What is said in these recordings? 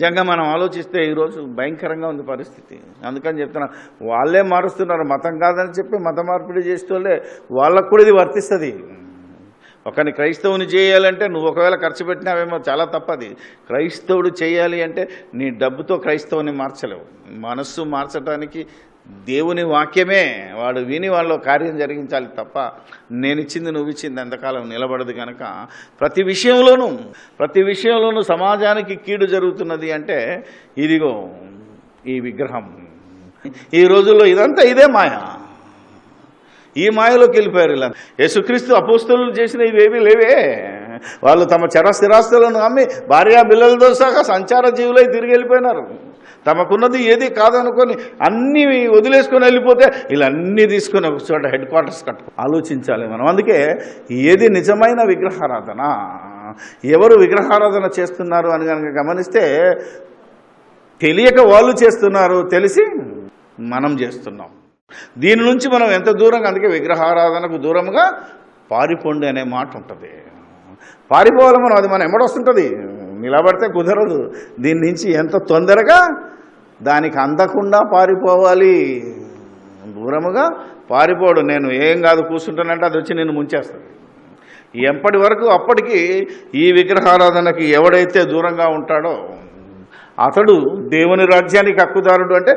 నిజంగా మనం ఆలోచిస్తే ఈరోజు భయంకరంగా ఉంది పరిస్థితి. అందుకని చెప్తున్నా వాళ్ళే మారుస్తున్నారు మతం కాదని చెప్పి మత మార్పిడి చేస్తూలే వాళ్ళకు కూడా ఇది వర్తిస్తుంది. ఒకరిని క్రైస్తవుని చేయాలంటే నువ్వు ఒకవేళ ఖర్చు పెట్టినావేమో చాలా తప్పది. క్రైస్తవుడు చేయాలి అంటే నీ డబ్బుతో క్రైస్తవుని మార్చలేవు. మనస్సు మార్చడానికి దేవుని వాక్యమే వాడు విని వాళ్ళు కార్యం జరిగించాలి తప్ప నేను ఇచ్చింది నువ్వు ఇచ్చింది ఎంతకాలం నిలబడదు కనుక ప్రతి విషయంలోనూ ప్రతి విషయంలోనూ సమాజానికి కీడు జరుగుతున్నది అంటే ఇదిగో ఈ విగ్రహం. ఈ రోజుల్లో ఇదంతా ఇదే మాయ. ఈ మాయలోకి వెళ్ళిపోయారు ఇలా. యేసుక్రీస్తు అపోస్తులు చేసిన ఇవేమీ లేవే. వాళ్ళు తమ చర స్థిరాస్తులను అమ్మి భార్యా బిల్లలతో సహా సంచార జీవులై తిరిగి వెళ్ళిపోయినారు. తమకున్నది ఏది కాదనుకొని అన్నీ వదిలేసుకొని వెళ్ళిపోతే ఇలా అన్నీ తీసుకొని ఒక చోట హెడ్ క్వార్టర్స్ కట్టుకో. ఆలోచించాలి మనం. అందుకే ఏది నిజమైన విగ్రహారాధన ఎవరు విగ్రహారాధన చేస్తున్నారు అని కనుక గమనిస్తే తెలియక వాళ్ళు చేస్తున్నారు తెలిసి మనం చేస్తున్నాం. దీని నుంచి మనం ఎంత దూరంగా అందుకే విగ్రహారాధనకు దూరంగా పారిపోండి అనే మాట ఉంటుంది. పారిపోవాలి మనం అది మనం ఎమ్మడొస్తుంటుంది నిలబడితే కుదరదు. దీని నుంచి ఎంత తొందరగా దానికి అందకుండా పారిపోవాలి. దూరముగా పారిపోడు. నేను ఏం కాదు కూర్చుంటానంటే అది వచ్చి నేను ముంచేస్తాను ఎప్పటి వరకు అప్పటికి ఈ విగ్రహారాధనకి ఎవడైతే దూరంగా ఉంటాడో అతడు దేవుని రాజ్యానికి హక్కుదారుడు అంటే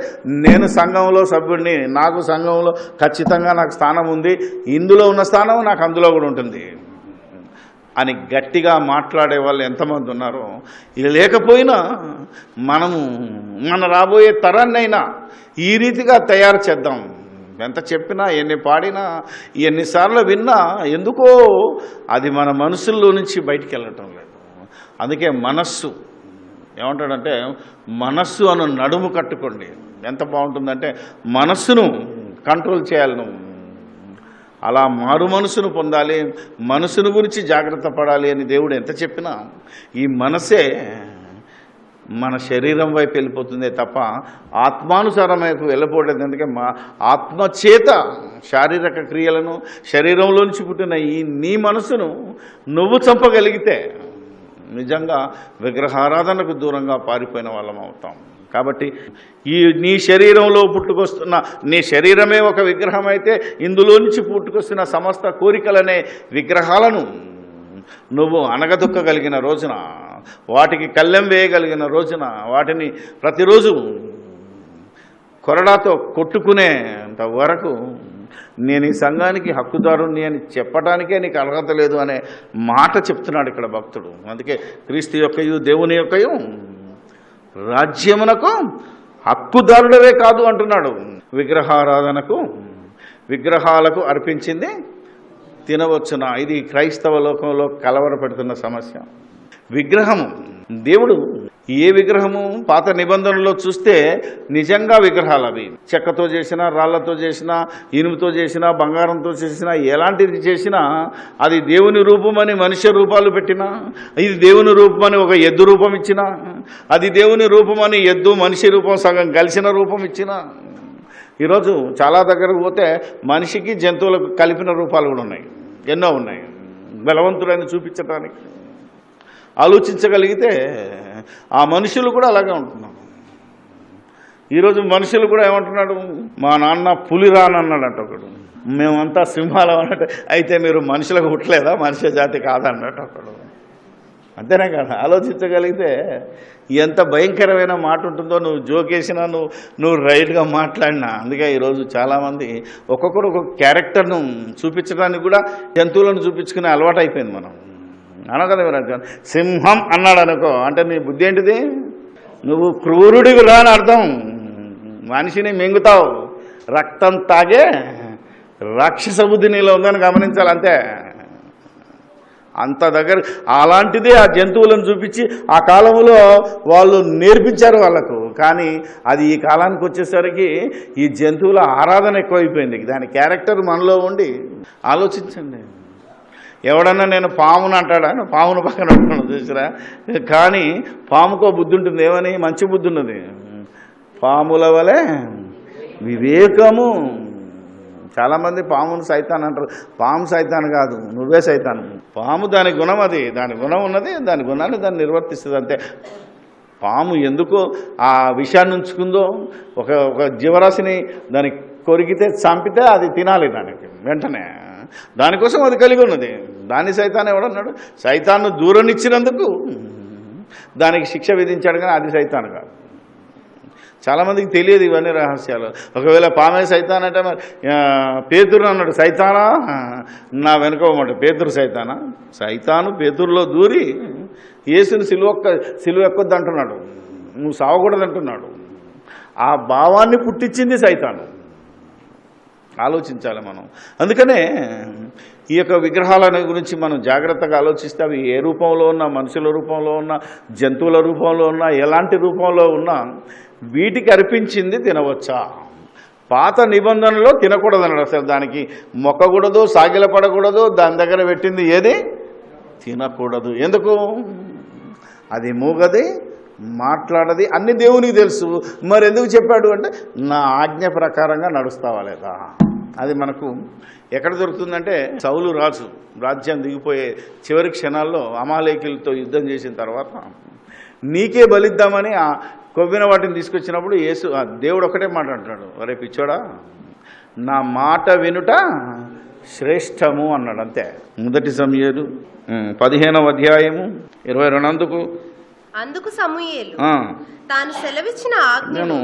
నేను సంఘంలో సభ్యుడిని నాకు సంఘంలో ఖచ్చితంగా నాకు స్థానం ఉంది. ఇందులో ఉన్న స్థానం నాకు అందులో కూడా ఉంటుంది. అని గట్టిగా మాట్లాడే వాళ్ళు ఎంతమంది ఉన్నారో ఇది లేకపోయినా మనము మన రాబోయే తరాన్నైనా ఈ రీతిగా తయారు చేద్దాం. ఎంత చెప్పినా ఎన్ని పాడినా ఎన్నిసార్లు విన్నా ఎందుకో అది మన మనసుల్లో నుంచి బయటికి వెళ్ళటం లేదు. అందుకే మనస్సు ఏమంటాడంటే మనస్సు అను నడుము కట్టుకోండి. ఎంత బాగుంటుందంటే మనస్సును కంట్రోల్ చేయాలి నువ్వు అలా మారు మనసును పొందాలి మనసును గురించి జాగ్రత్త పడాలి అని దేవుడు ఎంత చెప్పినా ఈ మనసే మన శరీరం వైపు వెళ్ళిపోతుందే తప్ప ఆత్మానుసారం వైపు వెళ్ళిపోవట్లేదు ఎందుకంటే మా ఆత్మచేత శారీరక క్రియలను శరీరంలోంచి పుట్టిన ఈ నీ మనసును నువ్వు చంపగలిగితే నిజంగా విగ్రహారాధనకు దూరంగా పారిపోయిన వాళ్ళం అవుతాం. కాబట్టి ఈ నీ శరీరంలో పుట్టుకొస్తున్న నీ శరీరమే ఒక విగ్రహం అయితే ఇందులో నుంచి పుట్టుకొస్తున్న సమస్త కోరికలనే విగ్రహాలను నువ్వు అనగదొక్కగలిగిన రోజున వాటికి కళ్ళెం వేయగలిగిన రోజున వాటిని ప్రతిరోజు కొరడాతో కొట్టుకునేంత వరకు నేను ఈ సంఘానికి హక్కుదారుణ్ణి అని చెప్పటానికే నీకు అర్హత లేదు అనే మాట చెప్తున్నాడు ఇక్కడ భక్తుడు. అందుకే క్రీస్తు యొక్కయు దేవుని యొక్కయు రాజ్యమునకు హక్కుదారుడవే కాదు అంటున్నాడు. విగ్రహారాధనకు విగ్రహాలకు అర్పించింది తినవచ్చున? ఇది క్రైస్తవ లోకంలో కలవరపెడుతున్న సమస్య. విగ్రహము దేవుడు ఏ విగ్రహము పాత నిబంధనలో చూస్తే నిజంగా విగ్రహాలు అవి. చెక్కతో చేసిన రాళ్ళతో చేసిన ఇనుముతో చేసిన బంగారంతో చేసిన ఎలాంటిది చేసినా అది దేవుని రూపమని మనుష్య రూపాలు పెట్టినా ఇది దేవుని రూపమని ఒక ఎద్దు రూపం ఇచ్చినా అది దేవుని రూపమని ఎద్దు మనిషి రూపం సగం కలిసిన రూపం ఇచ్చినా. ఈరోజు చాలా దగ్గరకు పోతే మనిషికి జంతువులకు కలిపిన రూపాలు కూడా ఉన్నాయి. ఎన్నో ఉన్నాయి. బలవంతుడని చూపించడానికి ఆలోచించగలిగితే ఆ మనుషులు కూడా అలాగే ఉంటున్నారు. ఈరోజు మనుషులు కూడా ఏమంటున్నాడు? మా నాన్న పులి రానన్నాడంట ఒకడు. మేమంతా సింహాలం అన్నట్టు అయితే మీరు మనుషులకు పుట్టలేదా? మనిషి జాతి కాదన్నట్టు ఒకడు. అంతేనే కదా? ఆలోచించగలిగితే ఎంత భయంకరమైన మాట ఉంటుందో నువ్వు జోకేసినా నువ్వు నువ్వు రైట్గా మాట్లాడినా. అందుకే ఈరోజు చాలామంది ఒక్కొక్కరు ఒక్కొక్క క్యారెక్టర్ను చూపించడానికి కూడా జంతువులను చూపించుకునే అలవాటు అయిపోయింది మనం. అన కదా మీరు సింహం అన్నాడు అనుకో. అంటే నీ బుద్ధి ఏంటిది? నువ్వు క్రూరుడివి రా అని అర్థం. మనిషిని మింగుతావు. రక్తం తాగే రాక్షస బుద్ధి నీలో ఉందని గమనించాలి అంతే. అంత దగ్గర అలాంటిదే ఆ జంతువులను చూపించి ఆ కాలంలో వాళ్ళు నేర్పించారు వాళ్ళకు. కానీ అది ఈ కాలానికి వచ్చేసరికి ఈ జంతువుల ఆరాధన ఎక్కువైపోయింది. దాని క్యారెక్టర్ మనలో ఉండి ఆలోచించండి. ఎవడన్నా నేను పామును అంటాడా? నువ్వు పామును పక్కన ఉంటాను చూసిరా? కానీ పాముకో బుద్ధి ఉంటుంది ఏమని? మంచి బుద్ధి ఉన్నది పాముల వలె వివేకము. చాలామంది పామును సైతాన్ అంటారు. పాము సైతాన్ కాదు నువ్వే సైతాన్. పాము దాని గుణం అది. దాని గుణం ఉన్నది దాని గుణాన్ని దాన్ని నిర్వర్తిస్తుంది అంతే. పాము ఎందుకు ఆ విషయాన్ని ఉంచుకుందో? ఒక ఒక జీవరాశిని దాన్ని కొరికితే చంపితే అది తినాలి దానికి వెంటనే. దానికోసం అది కలిగి ఉన్నది. దాన్ని సైతాన్ ఎవడన్నాడు? దూరం దూరనిచ్చినందుకు దానికి శిక్ష విధించాడు కానీ అది సైతాన్ కాదు. చాలామందికి తెలియదు ఇవన్నీ రహస్యాలు. ఒకవేళ పామే సైతాన్ అంటే మరి పేతురు అన్నాడు సైతానా? నా వెనుకోమాట పేతురు సైతానా? సైతాను పేతురులో దూరి యేసుని సిలువక్క సిలువ ఎక్కొద్దు అంటున్నాడు నువ్వు సావకూడదు అంటున్నాడు ఆ భావాన్ని పుట్టించింది సైతాను. ఆలోచించాలి మనం. అందుకనే ఈ యొక్క విగ్రహాల గురించి మనం జాగ్రత్తగా ఆలోచిస్తే అవి ఏ రూపంలో ఉన్నా మనుషుల రూపంలో ఉన్నా జంతువుల రూపంలో ఉన్నా ఎలాంటి రూపంలో ఉన్నా వీటికి అర్పించింది తినవచ్చా? పాత నిబంధనలో తినకూడదు అన్నాడు అసలు దానికి. మొక్కకూడదు సాగిలపడకూడదు దాని దగ్గర పెట్టింది ఏది? తినకూడదు. ఎందుకు? అది మూగది మాట్లాడది. అన్ని దేవునికి తెలుసు. మరి ఎందుకు చెప్పాడు అంటే నా ఆజ్ఞ ప్రకారంగా నడుస్తావా లేదా? అది మనకు ఎక్కడ దొరుకుతుందంటే సౌలు రాజు రాజ్యం దిగిపోయే చివరి క్షణాల్లో అమాలేకులతో యుద్ధం చేసిన తర్వాత నీకే బలిద్దామని ఆ కొవ్విన వాటిని తీసుకొచ్చినప్పుడు యేసు ఆ దేవుడు ఒకటే మాట అంటున్నాడు అరే పిచ్చోడా నా మాట వినుట శ్రేష్టము అన్నాడు. అంతే. మొదటి సమయాలు పదిహేనవ అధ్యాయము ఇరవై రెండందుకు అందుకు సమూయేలు. ఆ, తాను సెలవిచ్చిన ఆజ్ఞను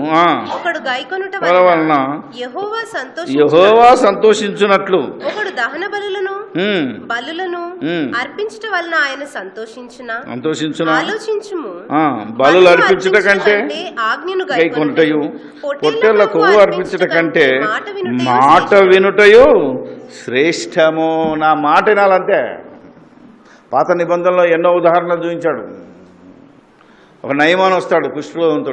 ఒకడు గైకొనుట వలన యహోవా సంతోషి యహోవా సంతోషించున్నట్లు ఒకడు దహన బలులను బలులను అర్పించట వలన ఆయన సంతోషించిన? సంతోషించున? ఆలోచించుము. ఆ, బలులు అర్పించుట కంటే ఆజ్ఞను గైకొనుటయు పొట్టేళ్ళ కొవ్వు అర్పించుట కంటే మాట వినుటయు మాట వినుటయు శ్రేష్టము. నా మాట వినాలంతే పాత నిబంధనలో ఎన్నో ఉదాహరణలు చూపించాడు. ఒక నయమాన్ వస్తాడు కుష్ఠరోగంతో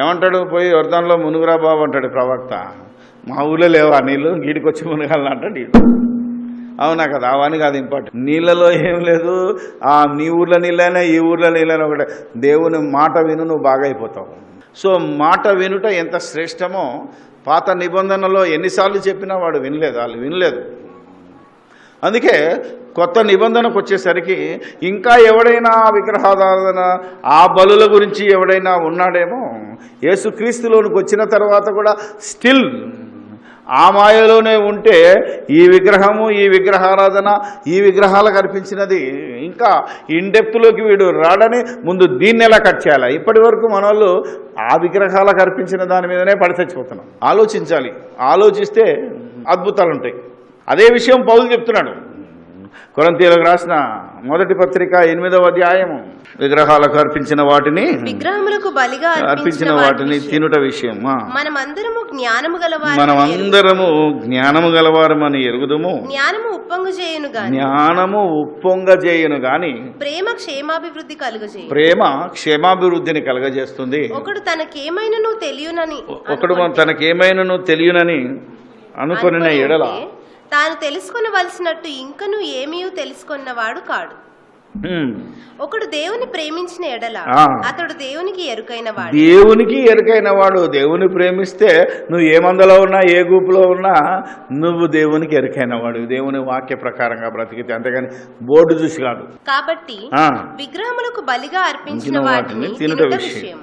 ఏమంటాడు? పోయి వర్ధంలో మునుగురా బాబు అంటాడు ప్రవక్త. మా ఊళ్ళో లేవా? నీళ్ళు? గీడికి వచ్చి మునగాలని అంటాడు అవునా కదా అవన్నీ కాదు ఇంపార్టెంట్. నీళ్ళలో ఏం లేదు. ఆ నీ ఊర్లో నీళ్ళైనా ఈ ఊర్లో నీళ్ళైనా ఒకటే. దేవుని మాట విను నువ్వు బాగా అయిపోతావు. సో మాట వినుట ఎంత శ్రేష్టమో పాత నిబంధనలో ఎన్నిసార్లు చెప్పినా వాడు వినలేదు. వాళ్ళు వినలేదు. అందుకే కొత్త నిబంధనకు వచ్చేసరికి ఇంకా ఎవడైనా విగ్రహారాధన ఆ బలుల గురించి ఎవడైనా ఉన్నాడేమో యేసుక్రీస్తులోనికి వచ్చిన తర్వాత కూడా స్టిల్ ఆ మాయలోనే ఉంటే ఈ విగ్రహము ఈ విగ్రహారాధన ఈ విగ్రహాలకు అర్పించినది ఇంకా ఇన్డెప్త్లోకి వీడు రాడని ముందు దీన్ని ఎలా కట్ చేయాలి? ఇప్పటి వరకు మన వాళ్ళు ఆ విగ్రహాలకు అర్పించిన దాని మీదనే పడి చచ్చిపోతున్నాం. ఆలోచించాలి. ఆలోచిస్తే అద్భుతాలు ఉంటాయి అదే విషయం పౌలు చెప్తున్నాడు. కొరంతీలకు రాసిన మొదటి పత్రిక ఎనిమిదవ అధ్యాయము. విగ్రహాలకు అర్పించిన వాటిని విగ్రహములకు బలిగా అర్పించిన వాటిని తినుట విషయం. మనమందరము జ్ఞానము గలవారు మనం అందరము జ్ఞానము గలవారమని ఎరుగుదుము. జ్ఞానము ఉప్పొంగు చేయును గాని. జ్ఞానము ఉప్పొంగ చేయను గాని ప్రేమ క్షేమాభివృద్ధి కలుగజేయు ప్రేమ క్షేమాభివృద్ధిని కలగజేస్తుంది. ఒకడు తనకేమైనను తెలియనని ఒకడు మన తనకేమైనను తెలియనని అనుకొనిన అనుకొని ఎడల తాను తెలుసుకొనవలసినట్టు ఇంకను ఏమీ తెలుసుకున్నవాడు కాడు. ఒకడు దేవుని ప్రేమించిన ఎడల. అతడు దేవునికి ఎరుకైన వాడు. దేవునికి ఎరుకైన వాడు. దేవుని ప్రేమిస్తే నువ్వు ఏ మందలో ఉన్నా ఏ గుంపులో ఉన్నా నువ్వు దేవునికి ఎరుకైన వాడు. దేవుని వాక్య ప్రకారంగా బ్రతికితే అంతేగాని బోర్డు చూసి కాదు. కాబట్టి విగ్రహములకు బలిగా అర్పించిన వాటిని తినుట విషయం.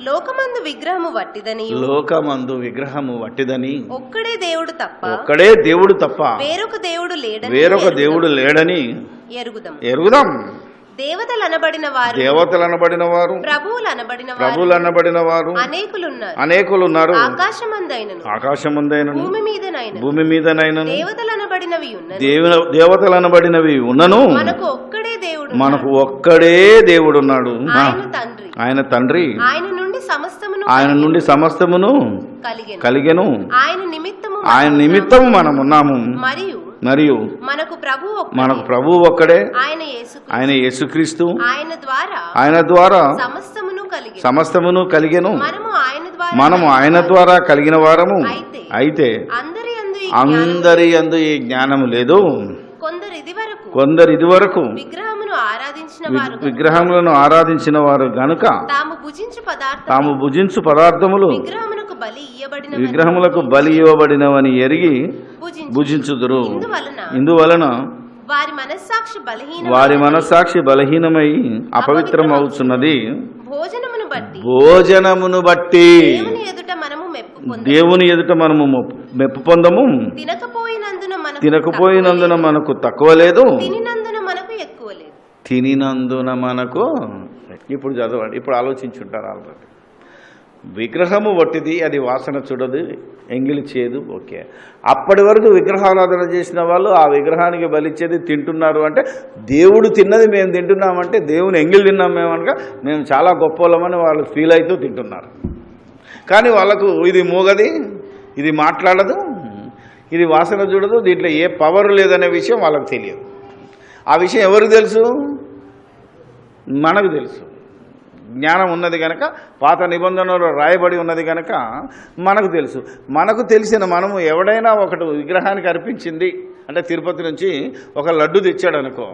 లోకమందు విగ్రహము వట్టిదని. లోకమందు విగ్రహము వట్టిదని. ఒక్కడే దేవుడు తప్ప ఒక్కడే దేవుడు తప్ప వేరొక దేవుడు లేడని వేరొక. దేవుడు లేడని ఎరుగుదాం. ఎరుగుదాం. దేవతలు అనబడిన వారు దేవతలు అనబడిన వారు ప్రభువులు అనబడిన వారు ప్రభులు అనబడిన వారు అనేకులున్నారు. అనేకులు ఉన్నారు ఆకాశమందైనను. ఆకాశముందైనను. భూమి మీదనైనను. భూమి మీదనైనను. దేవతలు అనబడినవి ఉన్నను. దేవ దేవతలు అనబడినవి ఉన్నను. మనకు ఒక్కడే దేవుడు మనకు ఒక్కడే దేవుడున్నాడు. ఆయన తండ్రి. ఆయన తండ్రి. ఆయన నుండి సమస్తమును ఆయన నుండి సమస్తమును కలిగెను. కలిగెను. ఆయన నిమిత్తము ఆయన నిమిత్తము మనం ఉన్నాము మరియు మరియు మనకు ప్రభు ఒక్కడే. మనకు ప్రభువు ఒక్కడే. ఆయన ఆయన యేసుక్రీస్తు. ఆయన ద్వారా ఆయన ద్వారా సమస్తమును కలిగి సమస్తమును కలిగెను. మనము ఆయన ద్వారా మనము ఆయన ద్వారా కలిగిన వారము. అయితే అందరి అందు ఈ అందరి అందు ఈ జ్ఞానము లేదు. కొందరు కొందరు ఇదివరకు విగ్రహమును ఆరాధించిన వి- వారు విగ్రహములను ఆరాధించిన వారు గనుక తాము భుజించు పదార్థం తాము భుజించు పదార్థములు విగ్రహమునకు బలి విగ్రహములకు బలి ఇవ్వబడినవని ఎరిగి భుజించు భుజించుదురు. ఇందువలన వారి మనస్సాక్షి బలహీన వారి మనస్సాక్షి బలహీనమై అపవిత్రం అవుతున్నది భోజనమును బట్టి భోజనమును బట్టి ఎదుట మనము దేవుని ఎదుట మనము మొప్పు- పొందము. తినకపోయినందున మనకు తినకపోయినందున తక్కువ మనకు తక్కువ లేదు. తినినందున మనకు ఎక్కువ లేదు. తినినందున మనకు ఇప్పుడు చదవండి. ఇప్పుడు ఆలోచించుంటారు ఆల్రెడీ. విగ్రహము వట్టిది అది వాసన చూడదు ఎంగిలి చేదు ఓకే. అప్పటి వరకు విగ్రహారాధన చేసిన వాళ్ళు ఆ విగ్రహానికి బలిచ్చేది తింటున్నారు అంటే దేవుడు తిన్నది మేము తింటున్నామంటే దేవుని ఎంగిలి తిన్నాం మేము అనగా మేము చాలా గొప్పలమని వాళ్ళు ఫీల్ అవుతూ తింటున్నారు. కానీ వాళ్ళకు ఇది మూగది ఇది మాట్లాడదు ఇది వాసన చూడదు దీంట్లో ఏ పవర్ లేదనే విషయం వాళ్ళకు తెలియదు. ఆ విషయం ఎవరికి తెలుసు? మనకు తెలుసు. జ్ఞానం ఉన్నది కనుక పాత నిబంధనలో రాయబడి ఉన్నది కనుక మనకు తెలుసు. మనకు తెలిసిన మనము ఎవడైనా ఒకటి విగ్రహానికి అర్పించింది అంటే తిరుపతి నుంచి ఒక లడ్డు తెచ్చాడు అనుకో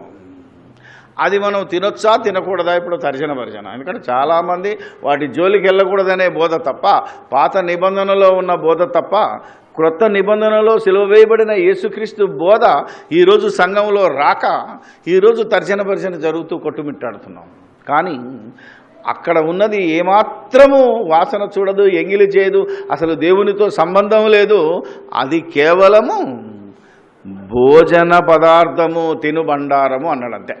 అది మనం తినొచ్చా? తినకూడదా? ఇప్పుడు తర్జన భర్జన. ఎందుకంటే చాలామంది వాటి జోలికి వెళ్ళకూడదనే బోధ తప్ప పాత నిబంధనలో ఉన్న బోధ తప్ప క్రొత్త నిబంధనలో సిలువ వేయబడిన యేసుక్రీస్తు బోధ ఈరోజు సంఘంలో రాక ఈరోజు తర్జన భర్జన జరుగుతూ కొట్టుమిట్టాడుతున్నాం. కానీ అక్కడ ఉన్నది ఏమాత్రము వాసన చూడదు ఎంగిలి చేయదు అసలు దేవునితో సంబంధం లేదు. అది కేవలము భోజన పదార్థము తినుబండారము అన్నాడంతే.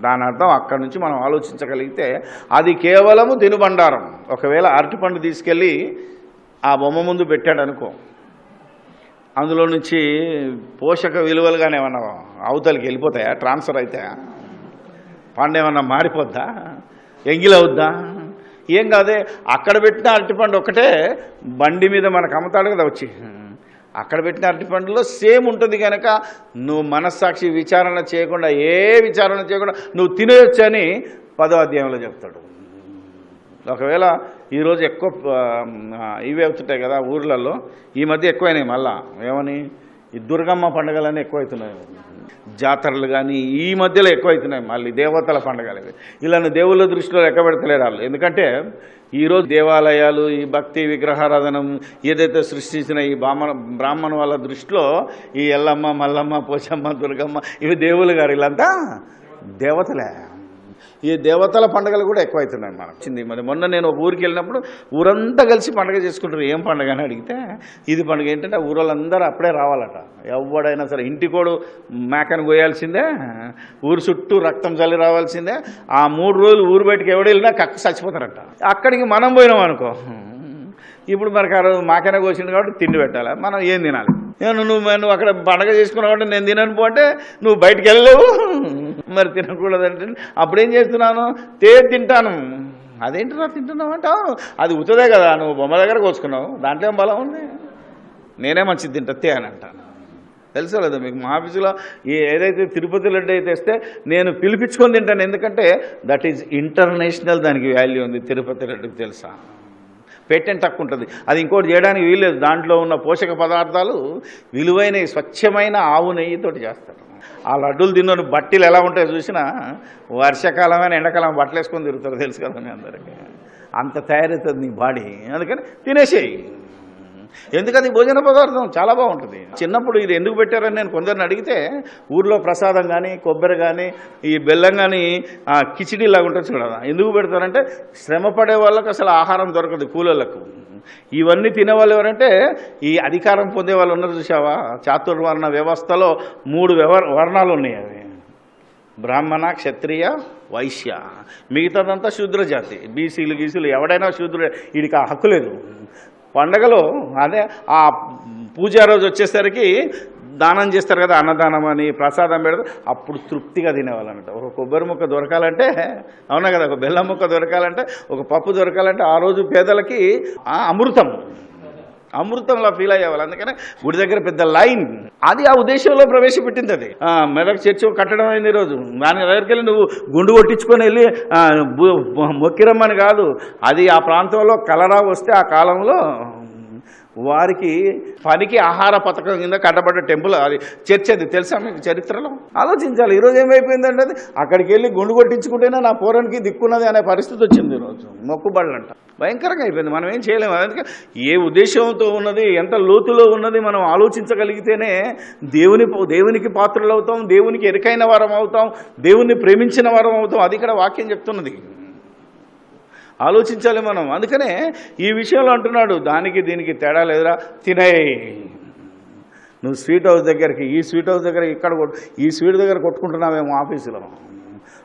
దాని అర్థం అక్కడి నుంచి మనం ఆలోచించగలిగితే అది కేవలము తినుబండారం ఒకవేళ అరటిపండు తీసుకెళ్ళి ఆ బొమ్మ ముందు పెట్టాడు అనుకో అందులో నుంచి పోషక విలువలుగానే ఏమన్నా అవతలకి వెళ్ళిపోతాయా? ట్రాన్స్ఫర్ అవుతాయా పండు ఏమన్నా మారిపోద్దా? ఎంగిలవుద్దా ఏం కాదే అక్కడ పెట్టిన అరటిపండు ఒకటే బండి మీద మనకు అమ్ముతాడు కదా వచ్చి. అక్కడ పెట్టిన అరటిపండులో సేమ్ ఉంటుంది కనుక నువ్వు మనస్సాక్షి విచారణ చేయకుండా ఏ విచారణ చేయకుండా నువ్వు తినేయొచ్చని పదో అధ్యాయంలో చెప్తాడు. ఒకవేళ ఈరోజు ఎక్కువ ఇవే ఇవి అవుతుంటాయి కదా ఊర్లలో ఈ మధ్య ఎక్కువైనాయి మళ్ళా. ఏమని? ఈ దుర్గమ్మ పండుగలన్నీ ఎక్కువైతున్నాయి. జాతరలు కానీ ఈ మధ్యలో ఎక్కువైతున్నాయి. మళ్ళీ దేవతల పండుగలు. ఇవి. ఇలాంటి దేవుళ్ళ దృష్టిలో లెక్క పెడతలేరు వాళ్ళు. ఎందుకంటే ఈరోజు దేవాలయాలు ఈ భక్తి విగ్రహారాధనం ఏదైతే సృష్టించిన ఈ బ్రాహ్మణ బ్రాహ్మణ వాళ్ళ దృష్టిలో ఈ ఎల్లమ్మ మల్లమ్మ పోచమ్మ దుర్గమ్మ ఇవి దేవుళ్ళు గారు వీళ్ళంతా దేవతలే. ఈ దేవతల పండుగలు కూడా ఎక్కువైతున్నాయి మనకు. వచ్చింది. మరి మొన్న నేను ఊరికి వెళ్ళినప్పుడు ఊరంతా కలిసి పండుగ చేసుకుంటారు. ఏం పండుగ అని అడిగితే ఇది పండుగ ఏంటంటే ఊరోళ్ళందరూ అప్పుడే రావాలట. ఎవడైనా సరే ఇంటికోడు మేకను కోయాల్సిందే ఊరు చుట్టూ రక్తం చల్లి రావాల్సిందే. ఆ మూడు రోజులు ఊరు బయటికి ఎవడు వెళ్ళినా కక్కు చచ్చిపోతారట. అక్కడికి మనం పోయినాం అనుకో. ఇప్పుడు మనకు ఆ రోజు మాకైనా కోసింది కాబట్టి తిండి పెట్టాలి? మనం ఏం తినాలి? నేను నువ్వు నువ్వు అక్కడ పండగ చేసుకున్నావు కాబట్టి నేను తినను పో అంటే నువ్వు బయటికి వెళ్ళలేవు. మరి తినకూడదంటే అప్పుడేం చేస్తున్నాను? తే తింటాను. అదేంటిరా తింటున్నావు అంటావు అది ఉతదే కదా నువ్వు బొమ్మ దగ్గర కోసుకున్నావు. దాంట్లో ఏం బలం ఉంది? నేనే మంచిది తింటా తే అని అంటాను. తెలుసా లేదా మీకు? మా ఆఫీసులో ఈ ఏదైతే తిరుపతి లడ్డు అయితే ఇస్తే నేను పిలిపించుకొని తింటాను. ఎందుకంటే దట్ ఈజ్ ఇంటర్నేషనల్ దానికి వాల్యూ ఉంది. తిరుపతి లడ్డుకి తెలుసా? పేటెంట్ తక్కువ ఉంటుంది. అది ఇంకోటి చేయడానికి వీల్లేదు. దాంట్లో ఉన్న పోషక పదార్థాలు విలువైన స్వచ్ఛమైన ఆవు నెయ్యితోటి చేస్తారు. ఆ లడ్డూలు తిన్న బట్టీలు ఎలా ఉంటాయో చూసినా వర్షాకాలమైన ఎండాకాలం బట్టలు వేసుకొని తిరుగుతారు తెలుసు కదా మీ అందరికీ. అంత తయారవుతుంది నీ బాడీ. అందుకని తినేసేయి. ఎందుకది భోజన పదార్థం చాలా బాగుంటుంది. చిన్నప్పుడు ఇది ఎందుకు పెట్టారని నేను కొందరిని అడిగితే ఊర్లో ప్రసాదం కానీ కొబ్బరి కానీ ఈ బెల్లం కానీ కిచిడి లాగా ఉంటుంది చూడదా ఎందుకు పెడతారంటే శ్రమ పడే వాళ్ళకు అసలు ఆహారం దొరకదు కూలీలకు. ఇవన్నీ తినేవాళ్ళు ఎవరంటే ఈ అధికారం పొందే వాళ్ళు ఉన్నారు చూసావా చాతుర్వర్ణ వ్యవస్థలో మూడు వ్యవ వర్ణాలు ఉన్నాయి అవి. బ్రాహ్మణ క్షత్రియ వైశ్య. మిగతాదంతా శూద్ర జాతి. బీసీలు గీసీలు ఎవడైనా శూద్రుడు వీడికి ఆ హక్కు లేదు. పండగలో అదే ఆ పూజ రోజు వచ్చేసరికి దానం చేస్తారు కదా అన్నదానం అని ప్రసాదం పెడతారు. అప్పుడు తృప్తిగా తినేవాళ్ళనట ఒక కొబ్బరి ముక్క దొరకాలంటే అవునా కదా ఒక బెల్లం ముక్క దొరకాలంటే ఒక పప్పు దొరకాలంటే ఆ రోజు పేదలకి ఆ అమృతం. అమృతంలా ఫీల్ అయ్యేవాళ్ళు. అందుకనే గుడి దగ్గర పెద్ద లైన్. అది ఆ ఉద్దేశంలో ప్రవేశపెట్టింది అది. మెదక్ చర్చి కట్టడం అయింది ఈరోజు దాని దగ్గరికి వెళ్ళి నువ్వు గుండు కొట్టించుకొని వెళ్ళి మొక్కిరమ్మని కాదు. అది ఆ ప్రాంతంలో కలరా వస్తే ఆ కాలంలో వారికి పనికి ఆహార పథకం కింద కట్టబడ్డ టెంపుల్ అది చర్చ్ అది తెలుసా మీకు చరిత్రలో? ఆలోచించాలి. ఈరోజు ఏమైపోయిందంటే అది అక్కడికి వెళ్ళి గుండు కొట్టించుకుంటేనే నా పోరానికి దిక్కున్నది అనే పరిస్థితి వచ్చింది ఈరోజు. మొక్కుబడులంట. భయంకరంగా అయిపోయింది. మనం ఏం చేయలేము అందుకే ఏ ఉద్దేశంతో ఉన్నది ఎంత లోతులో ఉన్నది మనం ఆలోచించగలిగితేనే దేవుని దేవునికి పాత్రలు అవుతాం దేవునికి ఎరికైన వారం అవుతాం దేవుణ్ణి ప్రేమించిన వారం అవుతాం. అది ఇక్కడ వాక్యం చెప్తున్నది. ఆలోచించాలి మనం. అందుకనే ఈ విషయంలో అంటున్నాడు దానికి దీనికి తేడా లేదురా తినేయి నువ్వు స్వీట్ హౌస్ దగ్గరికి ఈ స్వీట్ హౌస్ దగ్గర ఇక్కడ కొట్టు ఈ స్వీట్ దగ్గర కొట్టుకుంటున్నావేమో ఆఫీసులో.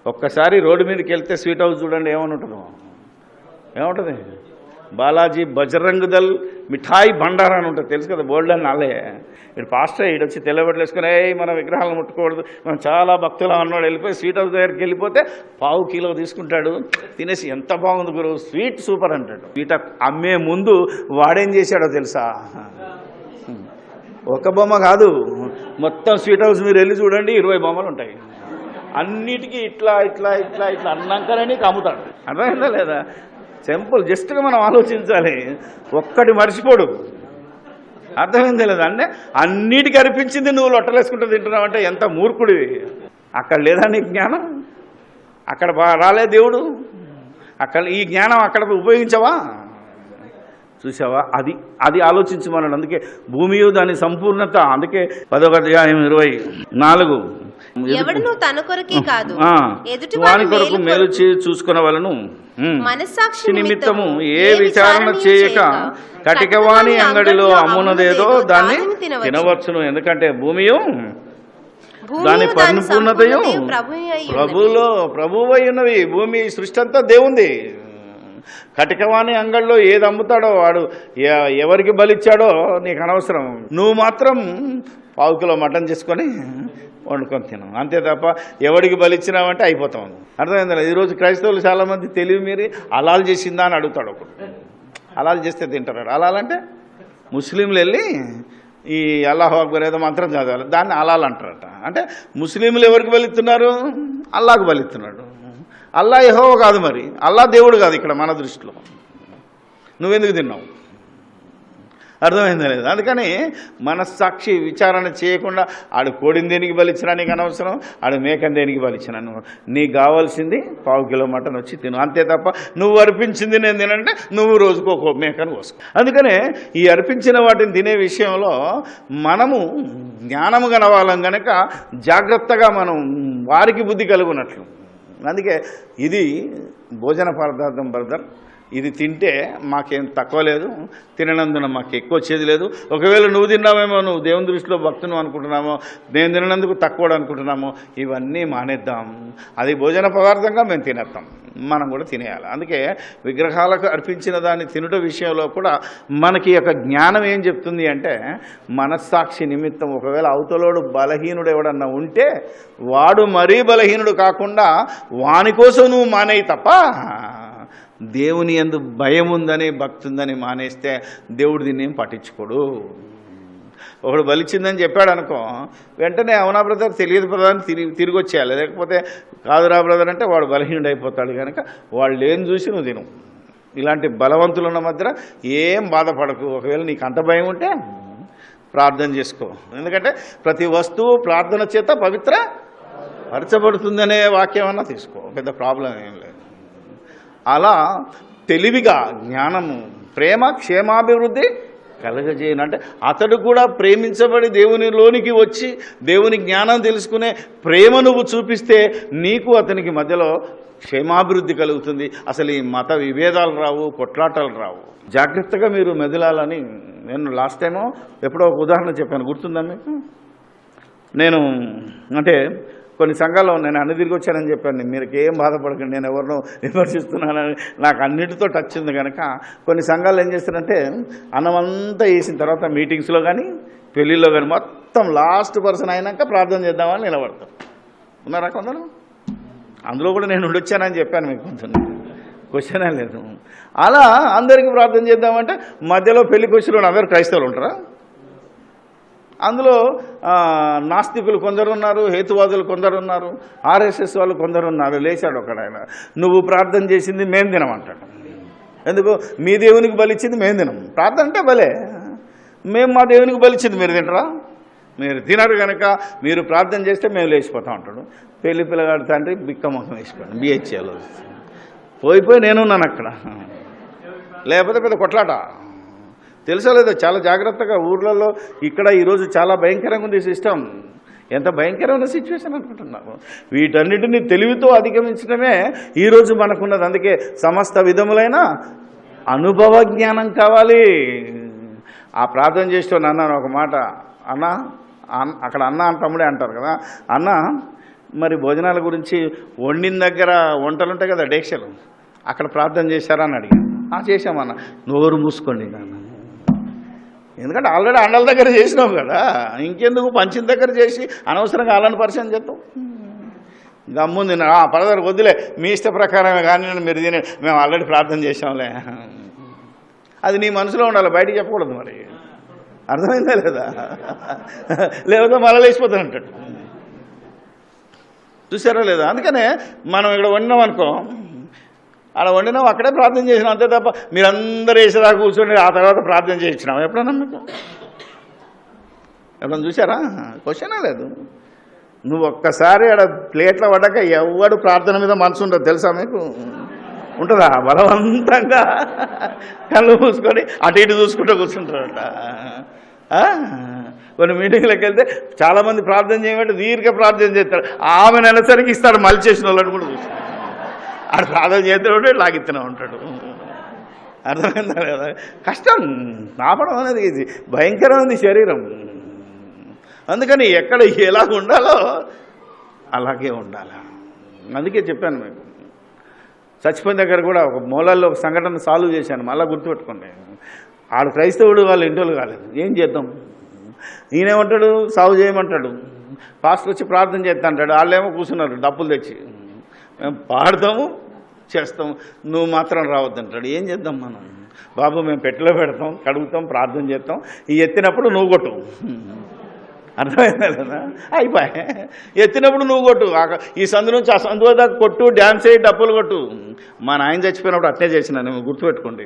ఒక్కసారి రోడ్డు మీదకి వెళ్తే స్వీట్ హౌస్ చూడండి ఏమని ఉంటుందో ఏముంటుంది బాలాజీ బజరంగ్ దల్ మిఠాయి బండారా అని ఉంటుంది. తెలుసు కదా బోల్డ్ అని నాలే ఇక్కడ పాస్టర్ ఈడు వచ్చి తెల్లబట్టలు వేసుకుని మన విగ్రహాలను ముట్టుకోకూడదు. మనం చాలా భక్తులు అన్నాడు. వెళ్ళిపోయి స్వీట్ హౌస్ దగ్గరికి వెళ్ళిపోతే పావు కిలో తీసుకుంటాడు. తినేసి ఎంత బాగుంది గురు స్వీట్ సూపర్ అంటాడు. స్వీట్ అమ్మే ముందు వాడేం చేశాడో తెలుసా? ఒక బొమ్మ కాదు. మొత్తం స్వీట్ హౌస్ మీరు వెళ్ళి చూడండి ఇరవై బొమ్మలు ఉంటాయి. అన్నిటికీ ఇట్లా ఇట్లా ఇట్లా ఇట్లా అన్నాకనే నీకు అమ్ముతాడు అర్థమైందా లేదా? సింపుల్ జస్ట్గా మనం ఆలోచించాలి. ఒక్కటి మర్చిపోడు. అర్థమైంది లేదా? అంటే అన్నిటికీ అనిపించింది నువ్వు లొట్టలేసుకుంటూ తింటున్నావు అంటే ఎంత మూర్ఖుడివి. అక్కడ లేదా నీ జ్ఞానం? అక్కడ రాలే దేవుడు. అక్కడ ఈ జ్ఞానం అక్కడ ఉపయోగించవా? చూసావా? అది అది ఆలోచించమన్నాడు అందుకే భూమియు దాని సంపూర్ణత. అందుకే పదొక అధ్యాయం ఇరవై నాలుగు. ఎవడును తన కొరకే కాదు. వాని కొరకు మేలు చూసుకున్న వాళ్ళను. మనస్సాక్షి నిమిత్తము ఏ విచారణ చేయక కటికవాణి అంగడిలో అమ్మున్నదేదో దాన్ని తినవచ్చును. ఎందుకంటే భూమియు దాని పరిపూర్ణతయు ప్రభులో ప్రభువై ఉన్నవి. భూమి సృష్టి అంతా దేవుంది. కటికవాణి అంగడిలో ఏది అమ్ముతాడో వాడు ఎవరికి బలిచ్చాడో నీకు అనవసరం. నువ్వు మాత్రం పావు కిలో మటన్ చేసుకొని వండుకొని తిను అంతే తప్ప ఎవడికి బలిచ్చినావంటే అయిపోతాం అర్థమైందా ఈరోజు క్రైస్తవులు చాలామంది తెలివి మీరి అలాలు చేసిందా అని అడుగుతాడు ఒకడు. అలాలు చేస్తే తింటారు అలాలంటే ముస్లింలు వెళ్ళి ఈ అల్లాహ్ అక్బర్ ఏదో మంత్రం చదవాలి. దాన్ని అలాల్ అంటారట. అంటే ముస్లింలు ఎవరికి బలిస్తున్నారు అల్లాకు బలిస్తున్నాడు అల్లా యహో కాదు మరి. అల్లా దేవుడు కాదు ఇక్కడ మన దృష్టిలో. నువ్వెందుకు తిన్నావు? అర్థమైందా లేదు? అందుకని మనస్సాక్షి విచారణ చేయకుండా ఆడు కోడిని దేనికి బలిచ్చినా నీకు అనవసరం ఆడు మేకని దేనికి బలిచ్చినా నువ్వు? నీకు కావాల్సింది పావు కిలో మటన్ వచ్చి తిను. అంతే తప్ప నువ్వు అర్పించింది నేను తినంటే నువ్వు రోజుకో మేకను కోసుకో. అందుకనే ఈ అర్పించిన వాటిని తినే విషయంలో మనము జ్ఞానము కనవాలం కనుక జాగ్రత్తగా మనం వారికి బుద్ధి కలుగునట్లు. అందుకే ఇది భోజన పదార్థం బ్రదర్. ఇది తింటే మాకేం తక్కువ లేదు. తిననందున మాకు ఎక్కువ వచ్చేది లేదు. ఒకవేళ నువ్వు తిన్నావేమో నువ్వు దేవుని దృష్టిలో భక్తును అనుకుంటున్నామో నేను తిననందుకు తక్కువ అనుకుంటున్నామో ఇవన్నీ మానేద్దాం. అది భోజన పదార్థంగా మేము తినేస్తాం. మనం కూడా తినేయాలి. అందుకే విగ్రహాలకు అర్పించిన దాన్ని తినుట విషయంలో కూడా మనకి యొక్క జ్ఞానం ఏం చెప్తుంది అంటే మనస్సాక్షి నిమిత్తం ఒకవేళ అవతలోడు బలహీనుడు ఎవడన్నా ఉంటే వాడు మరీ బలహీనుడు కాకుండా వాని కోసం నువ్వు మానేయి తప్ప దేవుని ఎందు భయం ఉందని భక్తి ఉందని మానేస్తే దేవుడు దీన్ని ఏం పట్టించుకోడు. ఒకడు బలిచిందని చెప్పాడు అనుకో వెంటనే అవునా బ్రదర్? తెలియదు బ్రదర్ అని తిరిగి తిరిగి వచ్చేయాలి లేకపోతే కాదురా బ్రదర్ అంటే వాడు బలహీనుడు అయిపోతాడు కనుక వాళ్ళు ఏం చూసి నువ్వు తిను. ఇలాంటి బలవంతులున్న మధ్య ఏం బాధపడకు. ఒకవేళ నీకు అంత భయం ఉంటే ప్రార్థన చేసుకో. ఎందుకంటే ప్రతి వస్తువు ప్రార్థన చేత పవిత్ర పరచబడుతుందనే వాక్యం అన్నా తీసుకో. పెద్ద ప్రాబ్లం ఏం లేదు. అలా తెలివిగా జ్ఞానము ప్రేమ క్షేమాభివృద్ధి కలగజేయను. అంటే అతడు కూడా ప్రేమించబడి దేవునిలోనికి వచ్చి దేవుని జ్ఞానం తెలుసుకునే ప్రేమ నువ్వు చూపిస్తే నీకు అతనికి మధ్యలో క్షేమాభివృద్ధి కలుగుతుంది. అసలు ఈ మత విభేదాలు రావు కొట్లాటలు రావు. జాగ్రత్తగా మీరు మెదలాలని నేను లాస్ట్ టైము ఎప్పుడో ఒక ఉదాహరణ చెప్పాను. గుర్తుందా మీకు? నేను అంటే కొన్ని సంఘాల్లో నేను అన్ని తిరిగి వచ్చానని చెప్పాను. మీరు ఏం బాధపడకండి. నేను ఎవరినో విమర్శిస్తున్నానని నాకు అన్నిటితో టచ్ ఉంది కనుక కొన్ని సంఘాలు ఏం చేస్తారంటే అన్నమంతా వేసిన తర్వాత మీటింగ్స్లో కానీ పెళ్ళిళ్ళలో కానీ మొత్తం లాస్ట్ పర్సన్ అయినాక ప్రార్థన చేద్దామని నిలబడతారు. ఉన్నారా కొందరు? అందులో కూడా నేను ఉండొచ్చానని చెప్పాను మీకు కొంచెం. క్వశ్చనే లేదు. అలా అందరికీ ప్రార్థన చేద్దామంటే మధ్యలో పెళ్ళి వచ్చిన అందరు క్రైస్తవులు ఉంటారా? అందులో నాస్తికులు కొందరు ఉన్నారు హేతువాదులు కొందరు ఉన్నారు ఆర్ఎస్ఎస్ వాళ్ళు కొందరు ఉన్నారు లేచాడు ఒకడు ఆయన. నువ్వు ప్రార్థన చేసింది మేం తినమంటాడు ఎందుకు? మీ దేవునికి బలిచ్చింది మేం తినం ప్రార్థన అంటే భలే మేము మా దేవునికి బలిచ్చింది మీరు తింటరా? మీరు తినరు కనుక మీరు ప్రార్థన చేస్తే మేము లేచిపోతాం అంటాడు. పెళ్ళి పిల్లగాడి తండ్రి బిక్క వేసుకోండి బిహెచ్ఏలో పోయిపోయి నేనున్నాను అక్కడ. లేకపోతే పెద్ద కొట్లాట. తెలుసో లేదో? చాలా జాగ్రత్తగా ఊర్లలో ఇక్కడ ఈరోజు చాలా భయంకరంగా ఉంది సిస్టమ్. ఎంత భయంకరమైన సిచ్యువేషన్ అనుకుంటున్నాము. వీటన్నిటిని తెలివితో అధిగమించడమే ఈరోజు మనకున్నది. అందుకే సమస్త విధములైన అనుభవ జ్ఞానం కావాలి. ఆ ప్రార్థన చేస్తూ అన్నాను ఒక మాట అన్న అక్కడ అన్న అని తమ్ముడే అంటారు కదా. అన్న మరి భోజనాల గురించి వండిన దగ్గర వంటలు ఉంటాయి కదా డేక్షలు అక్కడ ప్రార్థన చేశారా? అని అడిగాను. చేశామన్న నోరు మూసుకోండి నాన్న. ఎందుకంటే ఆల్రెడీ అండల దగ్గర చేసినావు కదా. ఇంకెందుకు పంచిన దగ్గర చేసి అనవసరంగా అలాంటి పరిచయం చేస్తాం గమ్ముంది. ఆ పరదరు వద్దులే. మీ ఇష్ట ప్రకారమే కానీ మీరు తినే మేము ఆల్రెడీ ప్రార్థన చేసాంలే అది నీ మనసులో ఉండాలి. బయటికి చెప్పకూడదు మరి. అర్థమైందా లేదా? లేకపోతే మళ్ళీ లేచిపోతాను అంటాడు. చూసారా లేదా? అందుకనే మనం ఇక్కడ వండినాం అనుకో అలా వండినాం అక్కడే ప్రార్థన చేసినాం అంతే తప్ప మీరందరూ వేసేదాకా కూర్చొని ఆ తర్వాత ప్రార్థన చేయించినాం ఎప్పుడన్నా మీకు? ఎవరన్నా చూసారా క్వశ్చనే లేదు. నువ్వు ఒక్కసారి ఆడ ప్లేట్లో పడ్డాక ఎవడు ప్రార్థన మీద మనసు ఉండదు తెలుసా మీకు? ఉంటుందా? బలవంతంగా కళ్ళు మూసుకొని అటు ఇటు చూసుకుంటూ కూర్చుంటారట. కొన్ని మీటింగ్లకు వెళ్తే చాలామంది ప్రార్థన చేయమంటే దీర్ఘ ప్రార్థన చేస్తారు. ఆమె నెలసరికి ఇస్తారు మళ్ళీ చేసిన వాళ్ళని కూడా చూస్తాడు ఆడు ప్రార్థన చేస్తున్నాడు లాగిస్తూనే ఉంటాడు. అర్థమైందా లేదా? కష్టం. నాపడం అనేది ఇది. భయంకరమైనది శరీరం. అందుకని ఎక్కడ ఎలా ఉండాలో అలాగే ఉండాలి? అందుకే చెప్పాను మీకు. చచ్చిపోయిన దగ్గర కూడా ఒక మూలల్లో ఒక సంఘటన సాల్వ్ చేశాను. మళ్ళీ గుర్తుపెట్టుకోండి. ఆడు క్రైస్తవుడు వాళ్ళు ఇంటోళ్ళు కాలేదు. ఏం చేద్దాం? ఈయనేమంటాడు? సాగు చేయమంటాడు. పాస్టర్ వచ్చి ప్రార్థన చేస్తా అంటాడు. వాళ్ళేమో కూర్చున్నారు డబ్బులు తెచ్చి. మేము పాడతాము చేస్తాము. నువ్వు మాత్రం రావద్దంటాడు. ఏం చేద్దాం మనం? బాబు మేము పెట్టెలో పెడతాం కడుగుతాం ప్రార్థన చేస్తాం. ఈ ఎత్తినప్పుడు నువ్వు కొట్టు. అర్థమైందా లేదా? అయిపోయి. ఎత్తినప్పుడు నువ్వు కొట్టు. ఆ- ఈ సందు నుంచి ఆ సందు దాకా కొట్టు డ్యాన్స్ అయ్యి డప్పులు కొట్టు. మా నాయన చచ్చిపోయినప్పుడు అట్నే చేసిన నేను గుర్తుపెట్టుకోండి.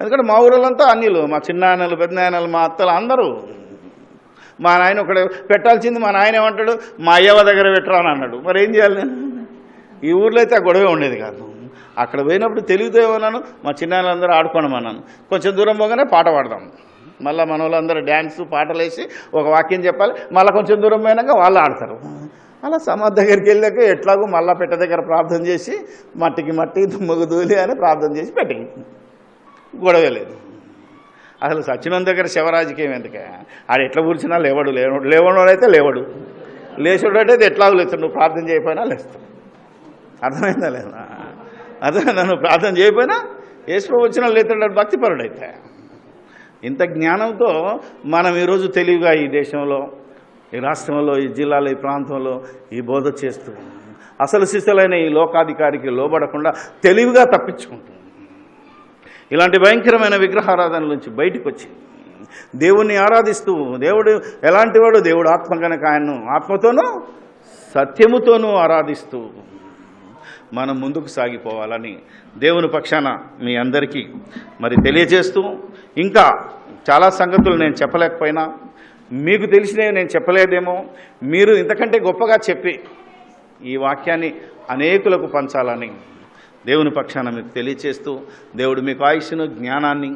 ఎందుకంటే మా ఊళ్ళంతా అన్నిలు మా చిన్నాయనలు పెద్ద నాయనలు మా అత్తలు అందరూ. మా నాయన ఒకడే పెట్టాల్సింది మా నాయన ఏమంటాడు? మా అయ్యవ దగ్గర పెట్టరా అని అన్నాడు. మరి ఏం చేయాలి నేను? ఈ ఊర్లో అయితే ఆ గొడవే ఉండేది కాదు. అక్కడ పోయినప్పుడు తెలుగుతో ఏమన్నాను మా చిన్నాయనలందరూ ఆడుకోనమన్నాను. కొంచెం దూరం పోగానే పాట పాడదాం. మళ్ళీ మన వాళ్ళందరూ డ్యాన్స్ పాటలు వేసి ఒక వాక్యం చెప్పాలి. మళ్ళీ కొంచెం దూరం పోయినాక వాళ్ళు ఆడతారు. అలా సమాధి దగ్గరికి వెళ్ళాక ఎట్లాగో మళ్ళా పెట్ట దగ్గర ప్రార్థన చేసి మట్టికి మట్టి దుమ్మకు దూలి అని ప్రార్థన చేసి పెట్టింది. గొడవ లేదు. అసలు సచినం దగ్గర శివరాజకీయం ఎందుకే? ఆడు ఎట్లా కూర్చున్నా లేవడు లేవడు లేవడు అయితే లేవడు. లేచుడు అంటే ఎట్లాగో లేస్తాడు. నువ్వు ప్రార్థన చేయకపోయినా లేస్తాడు. అర్థమైందా లేదా? అర్థమైందా నువ్వు ప్రార్థన చేయకపోయినా యేసు వచ్చిన లేతాడు భక్తిపరుడు అయితే ఇంత జ్ఞానంతో మనం ఈరోజు తెలివిగా ఈ దేశంలో ఈ రాష్ట్రంలో ఈ జిల్లాలో ఈ ప్రాంతంలో ఈ బోధ చేస్తూ అసలు శిశులైన ఈ లోకాధికారికి లోబడకుండా తెలివిగా తప్పించుకుంటుంది ఇలాంటి భయంకరమైన విగ్రహారాధన నుంచి బయటకు వచ్చి దేవుణ్ణి ఆరాధిస్తూ దేవుడు ఎలాంటి వాడు దేవుడు ఆత్మ కనుక ఆయన్ను ఆత్మతోనూ సత్యముతోనూ ఆరాధిస్తూ మనం ముందుకు సాగిపోవాలని దేవుని పక్షాన మీ అందరికీ మరి తెలియజేస్తూ ఇంకా చాలా సంగతులు నేను చెప్పలేకపోయినా మీకు తెలిసినవి నేను చెప్పలేదేమో మీరు ఇంతకంటే గొప్పగా చెప్పి ఈ వాక్యాన్ని అనేకులకు పంచాలని దేవుని పక్షాన మీకు తెలియచేస్తూ దేవుడు మీకు ఆయుష్ను జ్ఞానాన్ని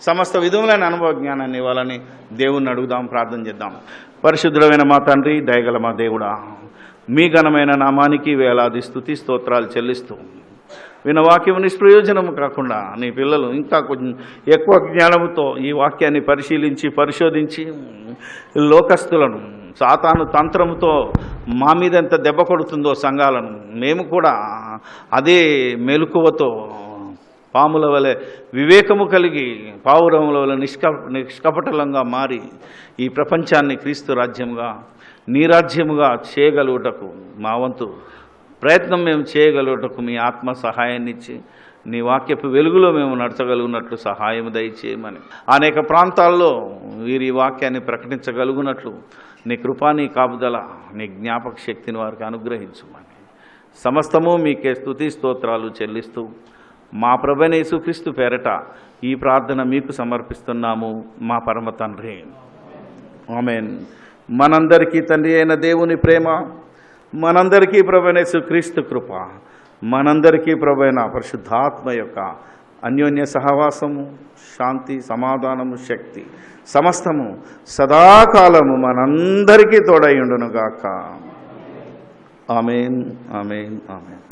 సమస్త విధములైన అనుభవ జ్ఞానాన్ని ఇవ్వాలని దేవుణ్ణి అడుగుదాం ప్రార్థన చేద్దాం. పరిశుద్ధుడమైన మా తండ్రి దయగల మా దేవుడా మీ ఘనమైన నామానికి వేలాది స్థుతి స్తోత్రాలు చెల్లిస్తూ విన వాక్యం నిష్ప్రయోజనము కాకుండా నీ పిల్లలు ఇంకా కొంచెం ఎక్కువ జ్ఞానముతో ఈ వాక్యాన్ని పరిశీలించి పరిశోధించి లోకస్తులను సాతాను తంత్రముతో మా మీద ఎంత దెబ్బ కొడుతుందో సంఘాలను మేము కూడా అదే మెలకువతో పాముల వలె వివేకము కలిగి పావురముల వలె నిష్క నిష్కపటలంగా మారి ఈ ప్రపంచాన్ని క్రీస్తు రాజ్యంగా నీరాజ్యముగా చేయగలుగుటకు మా వంతు ప్రయత్నం మేము చేయగలుగుటకు మీ ఆత్మ సహాయాన్ని ఇచ్చి నీ వాక్యపు వెలుగులో మేము నడచగలుగునట్లు సహాయం దయచేయమని. అనేక ప్రాంతాల్లో వీరి వాక్యాన్ని ప్రకటించగలుగునట్లు నీ కృపా నీ కాపుదల నీ జ్ఞాపక శక్తిని వారికి అనుగ్రహించమని. సమస్తము మీకే స్థుతి స్తోత్రాలు చెల్లిస్తూ మా ప్రభైన సుక్రీస్తు పేరట ఈ ప్రార్థన మీకు సమర్పిస్తున్నాము మా పరమ తండ్రి. ఆమెన్. మనందరికీ తండ్రి అయిన దేవుని ప్రేమ మనందరికీ ప్రభైన సుక్రీస్తు కృప మనందరికీ ప్రభైన పరిశుద్ధాత్మ యొక్క అన్యోన్య సహవాసము శాంతి సమాధానము శక్తి సమస్తము సదాకాలము మనందరికీ తోడై ఉండునుగాక. Amen amen amen.